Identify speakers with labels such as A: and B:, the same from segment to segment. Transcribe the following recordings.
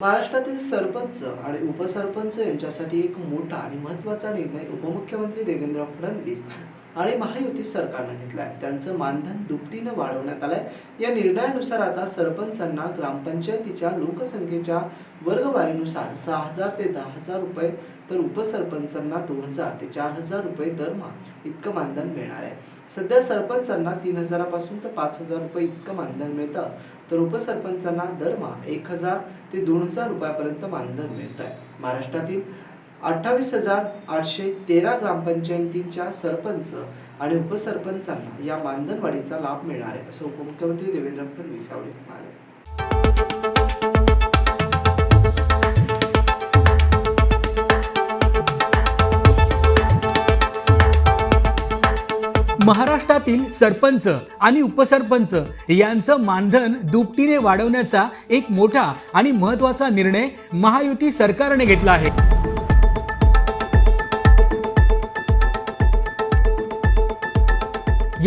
A: महाराष्ट्रातील सरपंच आणि उपसरपंच यांच्यासाठी एक मोठा आणि महत्त्वाचा निर्णय उपमुख्यमंत्री देवेंद्र फडणवीस आणि महायुती सरकारनं घेतलाय. त्यांचं मानधन दुपटीनं वाढवण्यात आलंय. या निर्णयानुसार आता सरपंचांना ग्रामपंचायतीच्या लोकसंख्येच्या वर्गवारीनुसार सहा हजार ते दहा हजार रुपये तर उपसरपंचांना दोन हजार ते चार हजार रुपये दरमहा इतकं मानधन मिळणार आहे. सध्या सरपंचांना तीन हजारापासून तर पाच हजार रुपये इतकं मानधन मिळतं. तर उपसरपंचांना दरमहा एक हजार ते दोन हजार रुपयापर्यंत मानधन मिळत आहे महाराष्ट्रातील अठ्ठावीस हजार आठशे तेरा ग्रामपंचायतींच्या सरपंच आणि उपसरपंचांना या मानधनवाढीचा लाभ मिळणार आहे असं उपमुख्यमंत्री देवेंद्र फडणवीस यावेळी म्हणाले.
B: महाराष्ट्रातील सरपंच आणि उपसरपंच यांचं मानधन दुपटीने वाढवण्याचा एक मोठा आणि महत्त्वाचा निर्णय महायुती सरकारने घेतला आहे.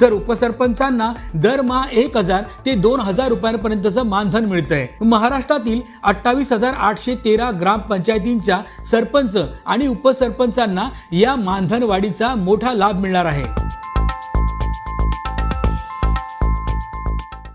B: तर उपसरपंचांना दरमहा एक हजार ते दोन हजार रुपयांपर्यंतचं मानधन मिळतंय. महाराष्ट्रातील अठ्ठावीस हजार आठशे तेरा ग्रामपंचायतींच्या सरपंच आणि उपसरपंचांना या मानधन वाढीचा मोठा लाभ मिळणार आहे.